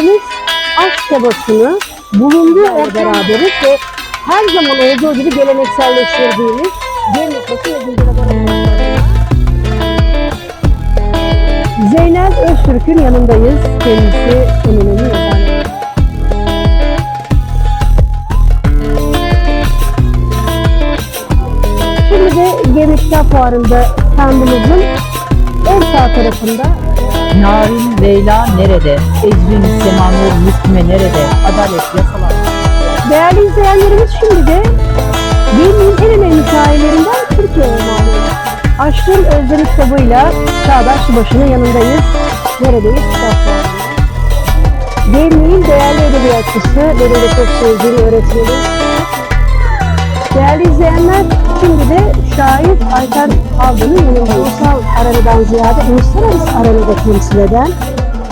değerlerimiz aşk tebasını bulunduğu yer beraberiz ve her zaman olduğu gibi gelenekselleştirdiğimiz Gemlik Basın ve Haber Zeynep Öztürk'ün yanındayız. Kendisi en önemli yazarlarından. Şimdi de Gemi Kitap Fuarı'nda standımızın en sağ tarafında Narin Leyla nerede? Ecrin Semanur Müslüme nerede? Adalet yasalar. Değerli izleyenlerimiz şimdi de Gemi'nin en önemli hikayelerinden Türkiye Ormanı. Aşkın Özlemi kitabıyla Çağdaş Subaşı'nın yanındayız. Neredeyiz? Kitap fuarında. Gemi'nin değerli edebiyatçısı, benim de çok sevdiğim öğretmenim. Değerli izleyenler, şimdi de şair Ayten Aldan'ın yanında ulusal arenada ziyade uluslararası arenada temsil eden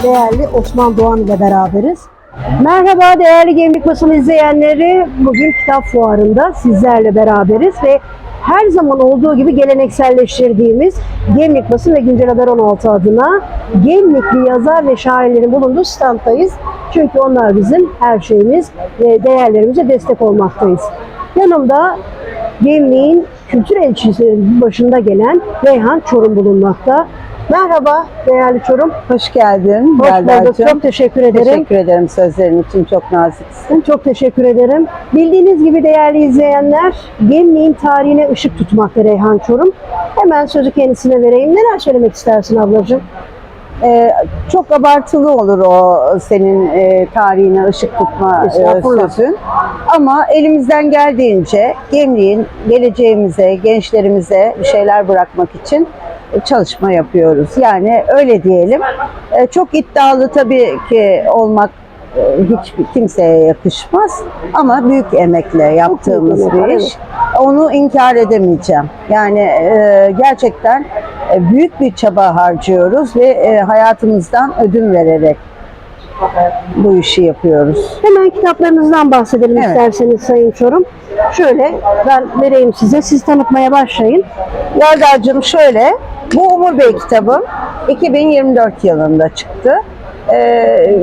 değerli Osman Doğan ile beraberiz. Merhaba değerli Gemlik Basın izleyenleri. Bugün kitap fuarında sizlerle beraberiz ve her zaman olduğu gibi gelenekselleştirdiğimiz Gemlik Basın ve Güncel Haber 16 adına Gemlikli yazar ve şairlerin bulunduğu standdayız. Çünkü onlar bizim her şeyimiz ve değerlerimize destek olmaktayız. Yanımda Gemlik'in kültür elçisinin başında gelen Reyhan Çorum bulunmakta. Merhaba değerli Çorum. Hoş geldin. Hoş bulduk. Çok teşekkür ederim. Teşekkür ederim sözlerin için. Çok naziksin. Çok teşekkür ederim. Bildiğiniz gibi değerli izleyenler, Gemliğin tarihine ışık tutmakta Reyhan Çorum. Hemen sözü kendisine vereyim. Neler söylemek istersin ablacığım? Ee, çok abartılı olur o senin e, tarihine ışık tutma e, sözün. Ama elimizden geldiğince Gemliğin geleceğimize, gençlerimize bir şeyler bırakmak için e, çalışma yapıyoruz. Yani öyle diyelim. E, çok iddialı tabii ki olmak e, hiç kimseye yakışmaz ama büyük emekle yaptığımız bir iş. Onu inkar edemeyeceğim. Yani e, gerçekten e, büyük bir çaba harcıyoruz ve e, hayatımızdan ödün vererek bu işi yapıyoruz. Hemen kitaplarınızdan bahsedelim Evet. isterseniz Sayın Çorum. Şöyle ben vereyim size, siz tanıtmaya başlayın. Yardar'cığım şöyle, bu Umur Bey kitabım 2024 yılında çıktı. Ee,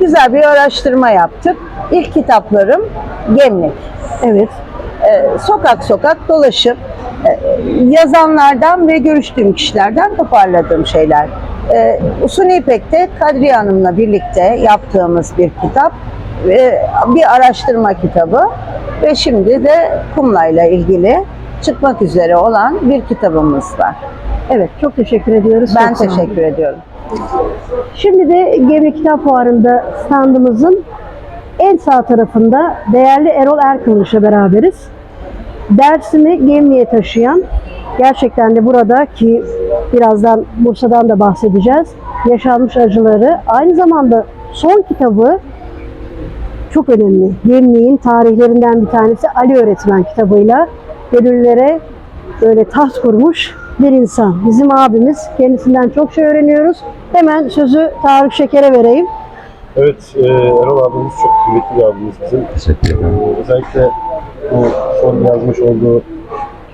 güzel bir araştırma yaptık. İlk kitaplarım Gemlik. Evet, Ee, sokak sokak dolaşıp e, yazanlardan ve görüştüğüm kişilerden toparladığım şeyler. Ee, Usun İpek'te Kadriye Hanım'la birlikte yaptığımız bir kitap. Ve bir araştırma kitabı ve şimdi de Kumla'yla ilgili çıkmak üzere olan bir kitabımız var. evet çok teşekkür ediyoruz. Ben Çok teşekkür ediyorum. Şimdi de Gemi Kitap Fuarı'nda standımızın en sağ tarafında değerli Erol Erkılıç'la beraberiz. Dersimi Gemli'ye taşıyan, gerçekten de burada ki birazdan Bursa'dan da bahsedeceğiz, yaşanmış acıları, aynı zamanda son kitabı çok önemli. Gemliğin tarihlerinden bir tanesi Ali Öğretmen kitabıyla gönüllere böyle taht kurmuş bir insan. Bizim abimiz. Kendisinden çok şey öğreniyoruz. Hemen sözü Tarık Şeker'e vereyim. Evet, e, Erol abimiz çok kıymetli bir abimiz bizim. Teşekkür ederim. E, özellikle bu son yazmış olduğu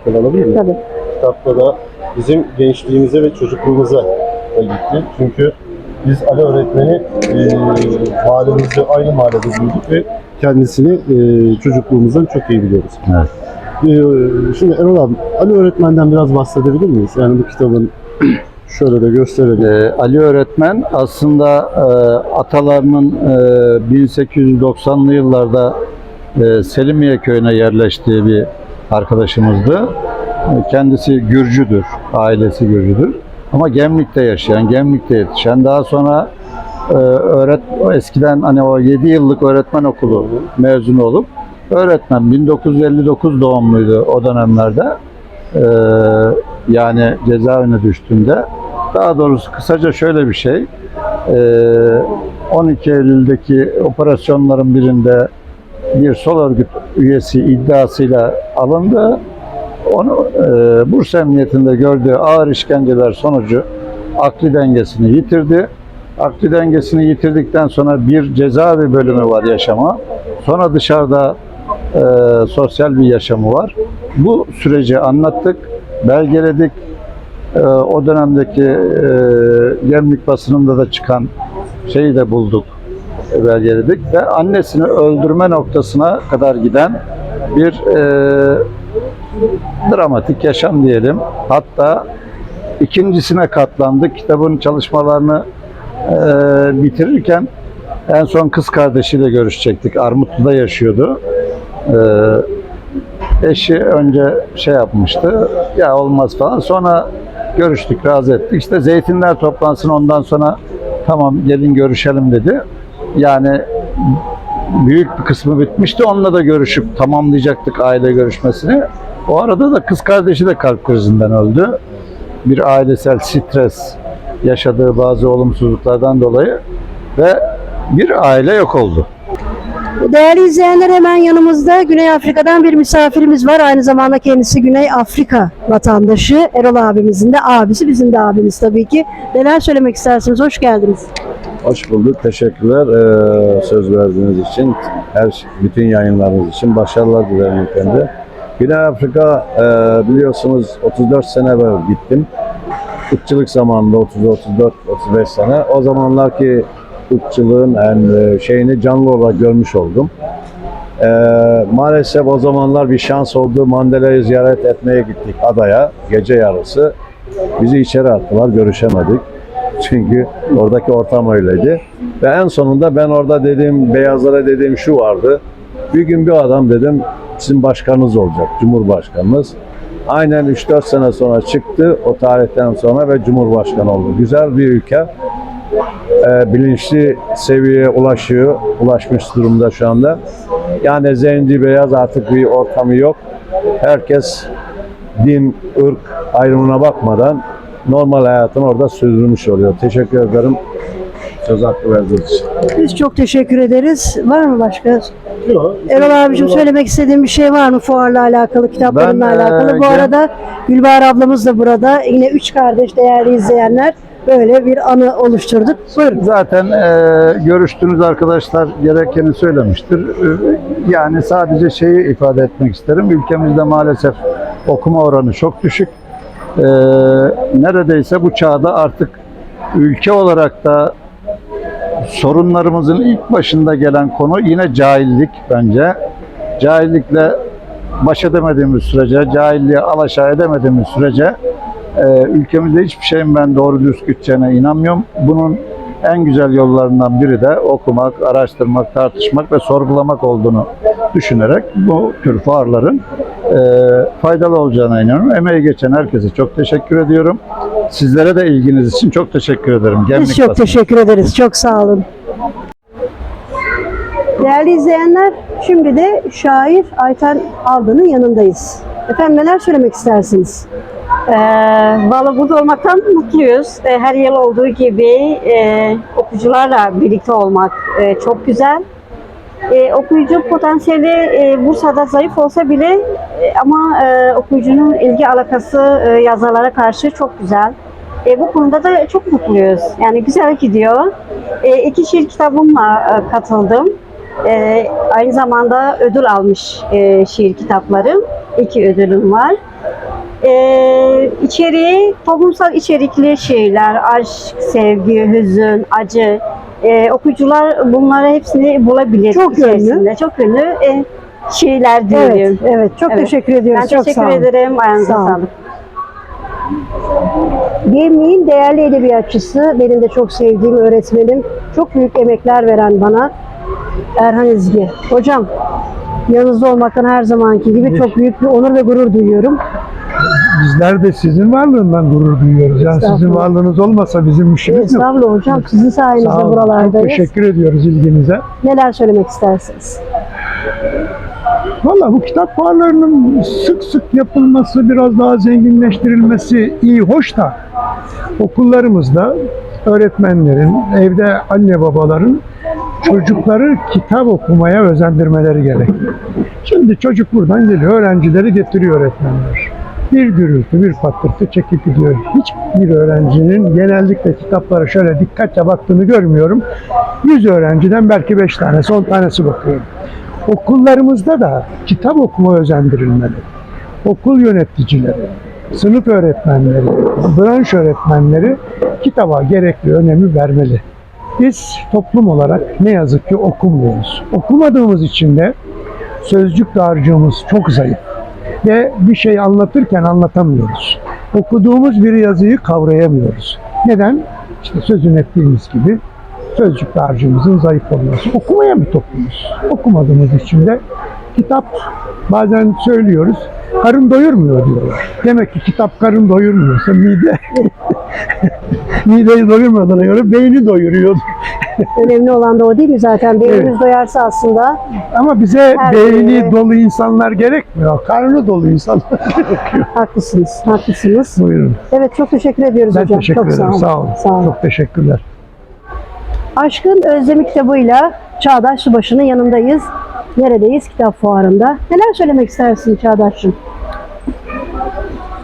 kitap alabilir miyim? Tabii. Kitapta da bizim gençliğimize ve çocukluğumuza gitti. Çünkü biz Ali öğretmeni e, mahallemizde aynı mahallede büyüdük ve kendisini e, çocukluğumuzdan çok iyi biliyoruz. Evet. E, şimdi Erol abi, Ali öğretmenden biraz bahsedebilir miyiz? Yani bu kitabın şöyle de gösterelim. Ee, Ali öğretmen aslında e, atalarının e, 1890'lı yıllarda e, Selimiye köyüne yerleştiği bir arkadaşımızdı. E, Kendisi Gürcüdür, ailesi Gürcüdür. Ama Gemlik'te yaşayan, Gemlik'te yetişen, daha sonra e, öğret eskiden hani o 7 yıllık öğretmen okulu mezunu olup öğretmen 1959 doğumluydu o dönemlerde. Ee, yani cezaevine düştüğünde daha doğrusu kısaca şöyle bir şey ee, 12 Eylül'deki operasyonların birinde bir sol örgüt üyesi iddiasıyla alındı. Onu e, Bursa Emniyetinde gördüğü ağır işkenceler sonucu akli dengesini yitirdi. Akli dengesini yitirdikten sonra bir cezaevi bölümü var yaşama. Sonra dışarıda e, sosyal bir yaşamı var. Bu süreci anlattık, belgeledik. E, o dönemdeki e, Gemlik basınında da çıkan şeyi de bulduk. belgeledik ve annesini öldürme noktasına kadar giden bir e, dramatik yaşam diyelim. Hatta ikincisine katlandık. Kitabın çalışmalarını e, bitirirken en son kız kardeşiyle görüşecektik. Armutlu'da yaşıyordu. E, eşi önce şey yapmıştı. Ya olmaz falan. Sonra görüştük, razı ettik. İşte zeytinler toplansın ondan sonra tamam gelin görüşelim dedi. Yani büyük bir kısmı bitmişti. Onunla da görüşüp tamamlayacaktık aile görüşmesini. O arada da kız kardeşi de kalp krizinden öldü. Bir ailesel stres yaşadığı bazı olumsuzluklardan dolayı ve bir aile yok oldu. Değerli izleyenler hemen yanımızda Güney Afrika'dan bir misafirimiz var. Aynı zamanda kendisi Güney Afrika vatandaşı. Erol abimizin de abisi, bizim de abimiz tabii ki. Neler söylemek istersiniz? Hoş geldiniz. Hoş bulduk. Teşekkürler eee, söz verdiğiniz için. Her bütün yayınlarınız için başarılar dilerim efendim. Güney Afrika eee, biliyorsunuz 34 sene evvel gittim. Irkçılık zamanında 30 34 35 sene. O zamanlar ki ırkçılığın en eee, şeyini canlı olarak görmüş oldum. Eee, maalesef o zamanlar bir şans oldu. Mandela'yı ziyaret etmeye gittik adaya gece yarısı. Bizi içeri attılar, görüşemedik. Çünkü oradaki ortam öyleydi. Ve en sonunda ben orada dediğim, beyazlara dediğim şu vardı. Bir gün bir adam dedim, sizin başkanınız olacak, cumhurbaşkanınız. Aynen 3-4 sene sonra çıktı, o tarihten sonra ve cumhurbaşkanı oldu. Güzel bir ülke. Ee, bilinçli seviyeye ulaşıyor, ulaşmış durumda şu anda. Yani zenci beyaz artık bir ortamı yok. Herkes din, ırk ayrımına bakmadan normal hayatını orada sürdürmüş oluyor. Teşekkür ederim. Söz hakkı verdiğiniz için. Biz çok teşekkür ederiz. Var mı başka? Erol abicim söylemek istediğin bir şey var mı fuarla alakalı, kitaplarınla Ben, alakalı? e, Bu gen- arada Gülbahar ablamız da burada. Yine üç kardeş değerli izleyenler. Böyle bir anı oluşturduk. Buyurun. Zaten e, görüştüğünüz arkadaşlar gerekeni söylemiştir. E, yani sadece şeyi ifade etmek isterim. Ülkemizde maalesef okuma oranı çok düşük. E, neredeyse bu çağda artık ülke olarak da sorunlarımızın ilk başında gelen konu yine cahillik bence. Cahillikle baş edemediğimiz sürece, cahilliğe alaşağı edemediğimiz sürece e, ülkemizde hiçbir şeyin ben doğru düz gideceğine inanmıyorum. Bunun en güzel yollarından biri de okumak, araştırmak, tartışmak ve sorgulamak olduğunu düşünerek bu tür fuarların e, faydalı olacağına inanıyorum. Emeği geçen herkese çok teşekkür ediyorum. Sizlere de ilginiz için çok teşekkür ederim. Gemlik Biz çok basını. teşekkür ederiz. Çok sağ olun. Değerli izleyenler, şimdi de şair Ayten Aldan'ın yanındayız. Efendim neler söylemek istersiniz? Ee, Valla burada olmaktan mutluyuz. Ee, her yıl olduğu gibi e, okuyucularla birlikte olmak e, çok güzel. E, okuyucu potansiyeli e, Bursa'da zayıf olsa bile ama okuyucunun ilgi alakası e, yazarlara karşı çok güzel. E, bu konuda da çok mutluyuz. Yani güzel gidiyor. E, iki şiir kitabımla e, katıldım. E, aynı zamanda ödül almış e, şiir kitaplarım. İki ödülüm var. Ee, içeriği toplumsal içerikli şiirler, aşk, sevgi, hüzün, acı. Ee, okuyucular bunları hepsini bulabilir Çok yönlü. içerisinde. Çok ünlü e, Evet, diyelim. evet. Çok Evet. teşekkür ediyoruz. Ben çok teşekkür sağ olun. ederim. Ayağınıza Sağ sağlık. Gemliğin değerli edebiyatçısı, benim de çok sevdiğim öğretmenim, çok büyük emekler veren bana Erhan Ezgi. Hocam, yanınızda olmaktan her zamanki gibi çok büyük bir onur ve gurur duyuyorum. Bizler de sizin varlığından gurur duyuyoruz. Yani sizin varlığınız olmasa bizim işimiz yok. Estağfurullah hocam, sizin sayenizde Sağ olun. Çok buralardayız. teşekkür ediyoruz ilginize. Neler söylemek istersiniz? Valla bu kitap fuarlarının sık sık yapılması, biraz daha zenginleştirilmesi iyi, hoş da okullarımızda öğretmenlerin, evde anne babaların çocukları kitap okumaya özendirmeleri gerekiyor. Şimdi çocuk buradan geliyor, öğrencileri getiriyor öğretmenler. Bir gürültü, bir patırtı çekip gidiyor. Hiçbir öğrencinin genellikle kitaplara şöyle dikkatle baktığını görmüyorum. 100 öğrenciden belki 5 tanesi, 10 tanesi bakıyor. Okullarımızda da kitap okuma özendirilmeli. Okul yöneticileri, sınıf öğretmenleri, branş öğretmenleri kitaba gerekli önemi vermeli. Biz toplum olarak ne yazık ki okumuyoruz. Okumadığımız için de sözcük dağarcığımız çok zayıf. Ve bir şey anlatırken anlatamıyoruz. Okuduğumuz bir yazıyı kavrayamıyoruz. Neden? İşte sözün ettiğimiz gibi sözcük dağarcığımızın zayıf olması. Okumayan bir toplumuz. Okumadığımız için de kitap bazen söylüyoruz karın doyurmuyor diyorlar. Demek ki kitap karın doyurmuyorsa mide mideyi doyurmadığına göre beyni doyuruyor. Önemli olan da o değil mi zaten? Beynimiz Evet. doyarsa aslında Ama bize Her beyni biri- dolu insanlar gerekmiyor. Karnı dolu insanlar gerekiyor. haklısınız, haklısınız. Buyurun. Evet çok teşekkür ediyoruz Ben hocam. teşekkür çok ederim. Sağ olun. Sağ olun. Çok teşekkürler. Aşkın Özlemi kitabıyla Çağdaş Subaşı'nın yanındayız. Neredeyiz? Kitap fuarında. Neler söylemek istersin Çağdaş'cığım?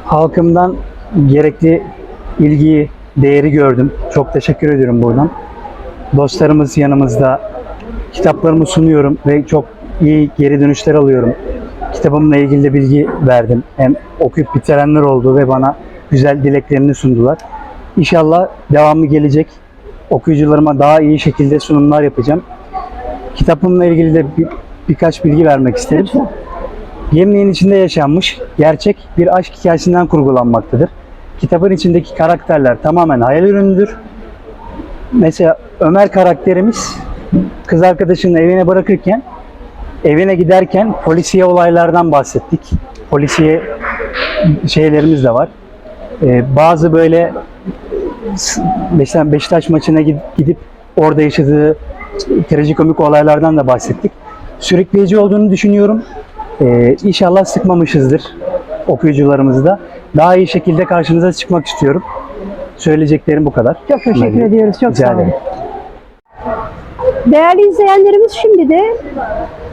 halkımdan gerekli ilgiyi, değeri gördüm. Çok teşekkür ediyorum buradan. Dostlarımız yanımızda. Kitaplarımı sunuyorum ve çok iyi geri dönüşler alıyorum. Kitabımla ilgili de bilgi verdim. Hem okuyup bitirenler oldu ve bana güzel dileklerini sundular. İnşallah devamı gelecek. Okuyucularıma daha iyi şekilde sunumlar yapacağım. Kitabımla ilgili de bir, birkaç bilgi vermek isterim. Gemliğin içinde yaşanmış gerçek bir aşk hikayesinden kurgulanmaktadır. Kitabın içindeki karakterler tamamen hayal ürünüdür. Mesela Ömer karakterimiz kız arkadaşını evine bırakırken evine giderken polisiye olaylardan bahsettik. Polisiye şeylerimiz de var. Ee, bazı böyle mesela Beşiktaş maçına gid- gidip orada yaşadığı trajikomik olaylardan da bahsettik. Sürükleyici olduğunu düşünüyorum. Ee, inşallah sıkmamışızdır okuyucularımızı da. Daha iyi şekilde karşınıza çıkmak istiyorum. Söyleyeceklerim bu kadar. Çok teşekkür ediyoruz. Çok sağ olun. Değerli izleyenlerimiz şimdi de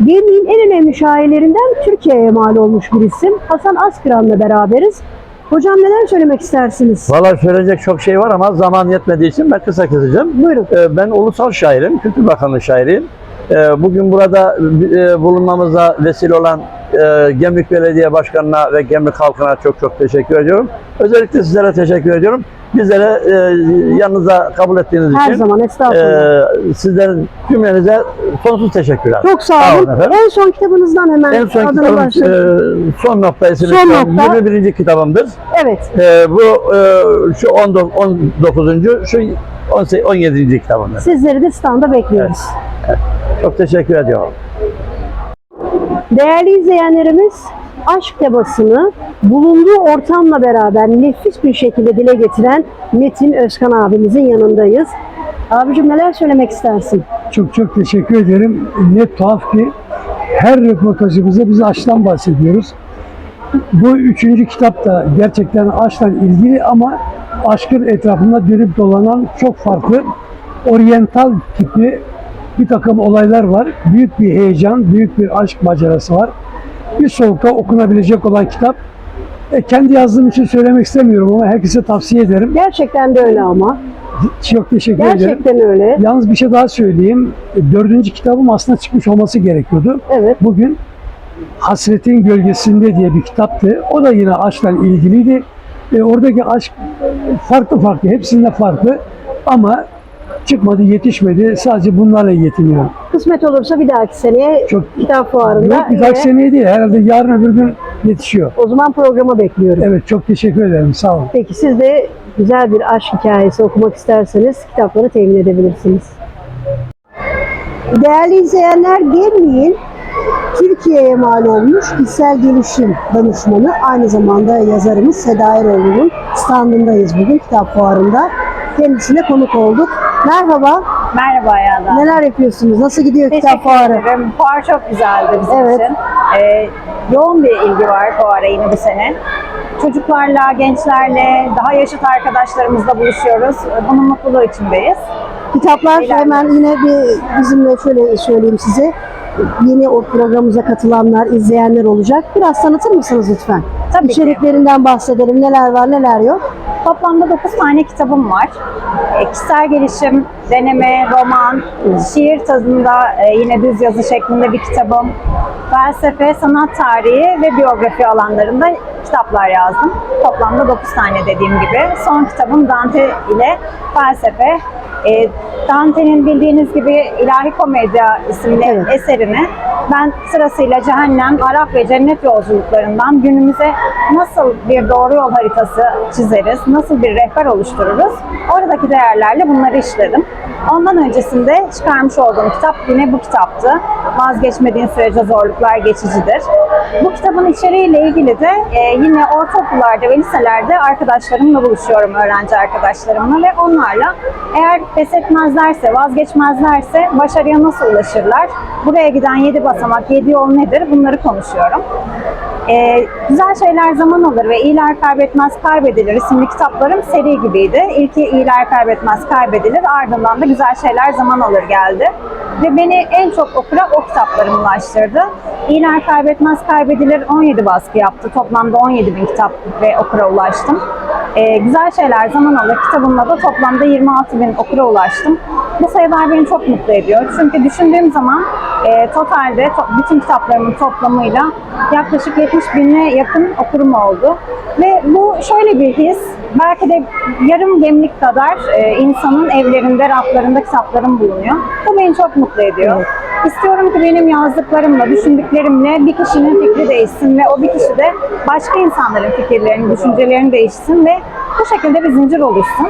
Gemliğin en önemli şairlerinden Türkiye'ye mal olmuş bir isim. Hasan Askıran'la beraberiz. Hocam neler söylemek istersiniz? Valla söyleyecek çok şey var ama zaman yetmediği için ben kısa keseceğim. Buyurun. Ee, Ben ulusal şairim, Kültür Bakanlığı şairiyim. Ee, Bugün burada e, bulunmamıza vesile olan e, Gemlik Belediye Başkanı'na ve Gemlik halkına çok çok teşekkür ediyorum. Özellikle sizlere teşekkür ediyorum. Bizlere e, yanınıza kabul ettiğiniz Her için zaman estağfurullah. e, sizlerin cümlenize sonsuz teşekkürler. Çok sağ sağ olun. olun efendim. en son kitabınızdan hemen En son adını kitabım e, Son Nokta isimli Son kitabım. Nokta. 21. kitabımdır. Evet. E, Bu e, şu 19. 19. şu 18, 17. kitabımdır. Sizleri de standa bekliyoruz. Çok teşekkür ediyorum. Değerli izleyenlerimiz aşk temasını bulunduğu ortamla beraber nefis bir şekilde dile getiren Metin Özkan abimizin yanındayız. Abicim neler söylemek istersin? Çok çok teşekkür ederim. Ne tuhaf ki her röportajımızda biz aşktan bahsediyoruz. Bu üçüncü kitap da gerçekten aşkla ilgili ama aşkın etrafında dönüp dolanan çok farklı oryantal tipi bir takım olaylar var. Büyük bir heyecan, büyük bir aşk macerası var. Bir soğukta okunabilecek olan kitap. E, kendi yazdığım için söylemek istemiyorum ama herkese tavsiye ederim. Gerçekten de öyle ama. Çok teşekkür ederim. Gerçekten öyle. Yalnız bir şey daha söyleyeyim. Dördüncü kitabım aslında çıkmış olması gerekiyordu. Evet. Bugün Hasretin Gölgesinde diye bir kitaptı. O da yine aşkla ilgiliydi. E, oradaki aşk farklı farklı, hepsinde farklı ama çıkmadı, yetişmedi. Sadece bunlarla yetiniyorum. Kısmet olursa bir dahaki seneye Çok kitap fuarında Yok bir dahaki yine- seneye değil, herhalde yarın öbür gün yetişiyor. o zaman programa bekliyorum. Evet, çok teşekkür ederim. Sağ olun. Peki siz de güzel bir aşk hikayesi okumak isterseniz kitapları temin edebilirsiniz. Değerli izleyenler Gemliğin Türkiye'ye mal olmuş kişisel gelişim danışmanı aynı zamanda yazarımız Seda Eroğlu'nun standındayız bugün kitap fuarında. Kendisine konuk olduk. Merhaba, Merhaba Ayağda. neler yapıyorsunuz? Nasıl gidiyor kitap Teşekkür fuarı? ederim. Fuar çok güzeldi bizim Evet. için. Ee, yoğun bir ilgi var fuara yine bu sene. Çocuklarla, gençlerle, daha yaşıt arkadaşlarımızla buluşuyoruz. Bunun mutluluğu içindeyiz. Kitaplar Eğlenceli. hemen yine bir bizimle şöyle söyleyeyim size. Yeni o programımıza katılanlar, izleyenler olacak. Biraz tanıtır mısınız lütfen? Tabii ki. İçeriklerinden bahsedelim. Neler var, neler yok. Toplamda 9 tane kitabım var. E, kişisel gelişim, deneme, roman, şiir tadında e, yine düz yazı şeklinde bir kitabım. Felsefe, sanat tarihi ve biyografi alanlarında kitaplar yazdım. Toplamda 9 tane dediğim gibi. Son kitabım Dante ile felsefe, E, Dante'nin bildiğiniz gibi İlahi Komedya isimli Evet. eserini ben sırasıyla cehennem, Araf ve cennet yolculuklarından günümüze nasıl bir doğru yol haritası çizeriz, nasıl bir rehber oluştururuz, oradaki değerlerle bunları işledim. Ondan öncesinde çıkarmış olduğum kitap yine bu kitaptı. Vazgeçmediğin sürece zorluklar geçicidir. Bu kitabın içeriğiyle ilgili de e, yine ortaokullarda ve liselerde arkadaşlarımla buluşuyorum, öğrenci arkadaşlarımla ve onlarla eğer pes etmezlerse, vazgeçmezlerse başarıya nasıl ulaşırlar? Buraya giden yedi basamak, yedi yol nedir? Bunları konuşuyorum. Ee, güzel şeyler zaman alır ve iyiler kaybetmez kaybedilir isimli kitaplarım seri gibiydi. İlki iyiler kaybetmez kaybedilir ardından da güzel şeyler zaman alır geldi. Ve beni en çok okura o kitaplarım ulaştırdı. İyiler kaybetmez kaybedilir 17 baskı yaptı. Toplamda 17 bin kitap ve okura ulaştım. Ee, güzel şeyler zaman alır kitabımla da toplamda 26 bin okura ulaştım. Bu sayılar beni çok mutlu ediyor. Çünkü düşündüğüm zaman e, totalde to- bütün kitaplarımın toplamıyla yaklaşık 70 bine yakın okurum oldu. Ve bu şöyle bir his, belki de yarım gemlik kadar e, insanın evlerinde, raflarında kitaplarım bulunuyor. Bu beni çok mutlu ediyor. İstiyorum ki benim yazdıklarımla, düşündüklerimle bir kişinin fikri değişsin ve o bir kişi de başka insanların fikirlerini, düşüncelerini değişsin ve bu şekilde bir zincir oluşsun.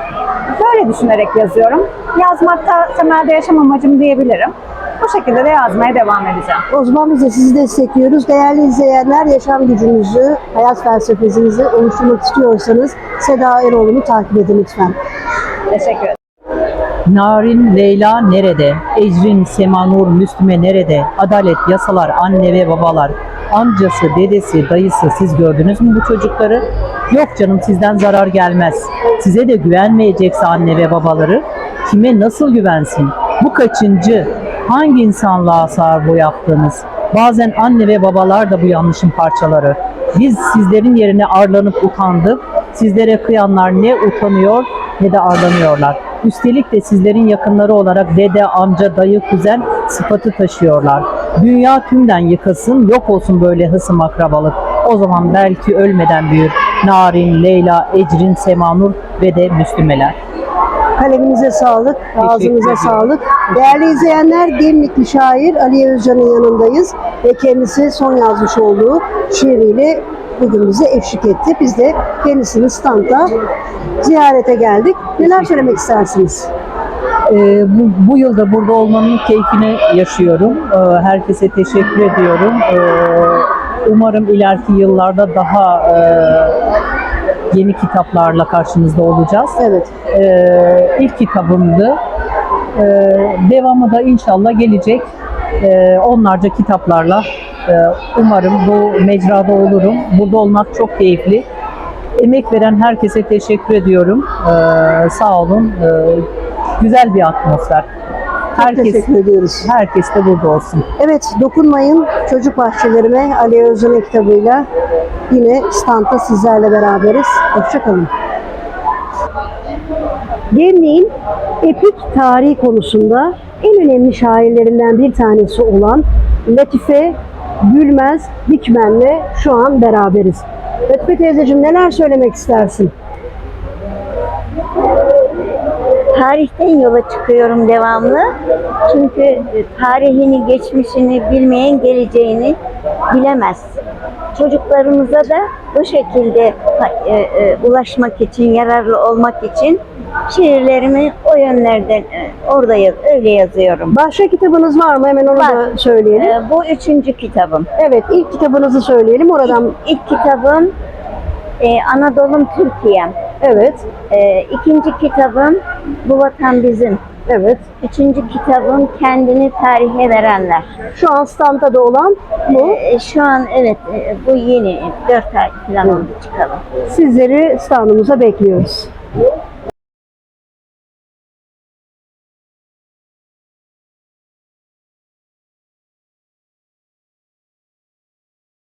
Böyle düşünerek yazıyorum. Yazmakta temelde yaşam amacım diyebilirim. Bu şekilde de yazmaya devam edeceğim. O zaman biz de sizi destekliyoruz. Değerli izleyenler yaşam gücünüzü, hayat felsefenizi oluşturmak istiyorsanız Seda Eroğlu'nu takip edin lütfen. Teşekkür ederim. Narin Leyla nerede? Ecrin Semanur Müslüme nerede? Adalet, yasalar, anne ve babalar. Amcası, dedesi, dayısı siz gördünüz mü bu çocukları? Yok canım sizden zarar gelmez. Size de güvenmeyecekse anne ve babaları kime nasıl güvensin? Bu kaçıncı? Hangi insanlığa sığar bu yaptığınız? Bazen anne ve babalar da bu yanlışın parçaları. Biz sizlerin yerine arlanıp utandık. Sizlere kıyanlar ne utanıyor ne de arlanıyorlar. Üstelik de sizlerin yakınları olarak dede, amca, dayı, kuzen sıfatı taşıyorlar. Dünya tümden yıkasın, yok olsun böyle hısım akrabalık. O zaman belki ölmeden büyür. Narin, Leyla, Ecrin, Semanur ve de Müslümeler. Kaleminize sağlık, ağzınıza sağlık. Değerli izleyenler, Gemlikli şair Aliye Özcan'ın yanındayız ve kendisi son yazmış olduğu şiiriyle bugün bize eşlik etti. Biz de kendisini standa ziyarete geldik. Neler söylemek istersiniz? Ee, bu, bu yılda burada olmanın keyfini yaşıyorum. Ee, herkese teşekkür ediyorum. Ee, umarım ileriki yıllarda daha e, yeni kitaplarla karşınızda olacağız. Evet. Ee, ilk kitabımdı. Ee, devamı da inşallah gelecek. Ee, onlarca kitaplarla umarım bu mecrada olurum. Burada olmak çok keyifli. Emek veren herkese teşekkür ediyorum. Ee, sağ olun. Ee, güzel bir atmosfer. Herkes, Teşekkür ediyoruz. herkes de burada olsun. Evet, dokunmayın çocuk bahçelerime Ali Özcan'ın kitabıyla yine standta sizlerle beraberiz. Hoşçakalın. Gemliğin epik tarihi konusunda en önemli şairlerinden bir tanesi olan Latife Gülmez Dikmen'le şu an beraberiz. Latife teyzeciğim neler söylemek istersin? Tarihten yola çıkıyorum devamlı. Çünkü e, tarihini, geçmişini bilmeyen geleceğini bilemez. Çocuklarımıza da bu şekilde e, e, ulaşmak için, yararlı olmak için şiirlerimi o yönlerden e, orada yaz, öyle yazıyorum. Başka kitabınız var mı? Hemen onu Var. da söyleyelim. E, bu üçüncü kitabım. Evet, ilk kitabınızı söyleyelim. Oradan İlk kitabım e, Anadolu'm Türkiye'm. evet, E, ikinci kitabım Bu Vatan Bizim. evet. Üçüncü kitabım Kendini Tarihe Verenler. Şu an standta da olan bu. Ee, şu an evet e, bu yeni 4 ay falan oldu çıkalım. Sizleri standımıza bekliyoruz.